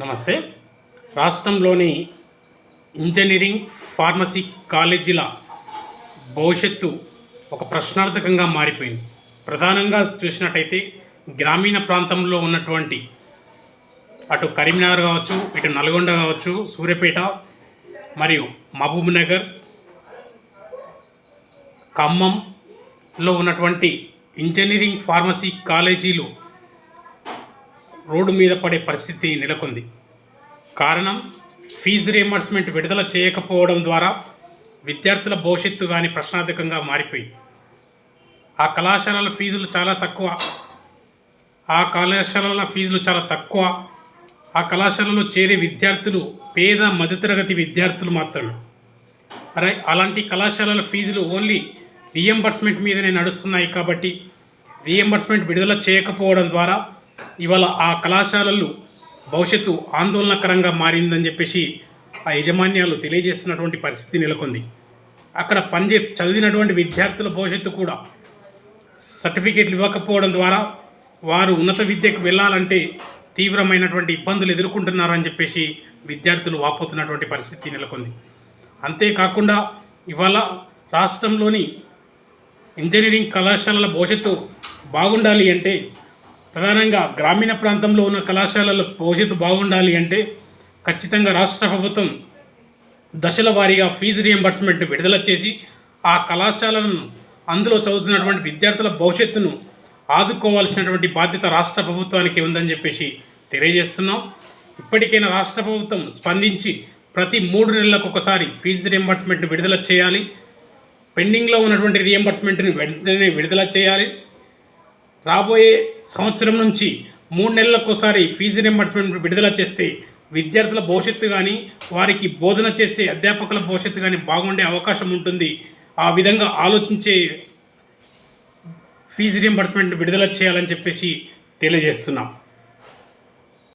నమస్తే. రాష్ట్రంలోని engineering pharmacy కాలేజీల భవిష్యత్తు ఒక ప్రశ్నార్థకంగా మారిపోయింది. ప్రధానంగా చూసినట్టయితే గ్రామీణ ప్రాంతంలో ఉన్నటువంటి అటు కరీంనగర్ కావచ్చు ఇటు నల్గొండ కావచ్చు సూర్యాపేట మరియు మహబూబ్ నగర్ ఖమ్మంలో ఉన్నటువంటి ఇంజనీరింగ్ ఫార్మసీ కాలేజీలు రోడ్డు మీద పడే పరిస్థితి నెలకొంది. కారణం ఫీజు రియంబర్స్మెంట్ విడుదల చేయకపోవడం ద్వారా విద్యార్థుల భవిష్యత్తు కానీ ప్రశ్నార్థకంగా మారిపోయి. ఆ కళాశాలల ఫీజులు చాలా తక్కువ. ఆ కళాశాలల ఫీజులు చాలా తక్కువ. ఆ కళాశాలలో చేరే విద్యార్థులు పేద మధ్యతరగతి విద్యార్థులు మాత్రమే. అరే అలాంటి కళాశాలల ఫీజులు ఓన్లీ రియంబర్స్మెంట్ మీదనే నడుస్తున్నాయి కాబట్టి రియంబర్స్మెంట్ విడుదల చేయకపోవడం ద్వారా ఇవాళ ఆ కళాశాలలు భవిష్యత్తు ఆందోళనకరంగా మారిందని చెప్పేసి ఆ యాజమాన్యాలు తెలియజేస్తున్నటువంటి పరిస్థితి నెలకొంది. అక్కడ పనిచే చదివినటువంటి విద్యార్థుల భవిష్యత్తు కూడా సర్టిఫికేట్లు ఇవ్వకపోవడం ద్వారా వారు ఉన్నత విద్యకు వెళ్ళాలంటే తీవ్రమైనటువంటి ఇబ్బందులు ఎదుర్కొంటున్నారని చెప్పేసి విద్యార్థులు వాపోతున్నటువంటి పరిస్థితి నెలకొంది. అంతేకాకుండా ఇవాళ రాష్ట్రంలోని ఇంజనీరింగ్ కళాశాలల భవిష్యత్తు బాగుండాలి అంటే ప్రధానంగా గ్రామీణ ప్రాంతంలో ఉన్న కళాశాలల భవిష్యత్తు బాగుండాలి అంటే ఖచ్చితంగా రాష్ట్ర ప్రభుత్వం దశల వారీగా ఫీజు రియంబర్స్మెంట్ విడుదల చేసి ఆ కళాశాలను అందులో చదువుతున్నటువంటి విద్యార్థుల భవిష్యత్తును ఆదుకోవాల్సినటువంటి బాధ్యత రాష్ట్ర ప్రభుత్వానికి ఉందని చెప్పేసి తెలియజేస్తున్నాం. ఇప్పటికైనా రాష్ట్ర ప్రభుత్వం స్పందించి ప్రతి మూడు నెలలకు ఒకసారి ఫీజు రియంబర్స్మెంట్ను విడుదల చేయాలి. పెండింగ్లో ఉన్నటువంటి రియంబర్స్మెంట్ని వెంటనే విడుదల చేయాలి. రాబోయే సంవత్సరం నుంచి మూడు నెలలకోసారి ఫీజు రింబర్స్మెంట్ విడుదల చేస్తే విద్యార్థుల భవిష్యత్తు కానీ వారికి బోధన చేసే అధ్యాపకుల భవిష్యత్తు కానీ బాగుండే అవకాశం ఉంటుంది. ఆ విధంగా ఆలోచించే ఫీజు రియంబర్స్మెంట్ విడుదల చేయాలని చెప్పేసి తెలియజేస్తున్నాం.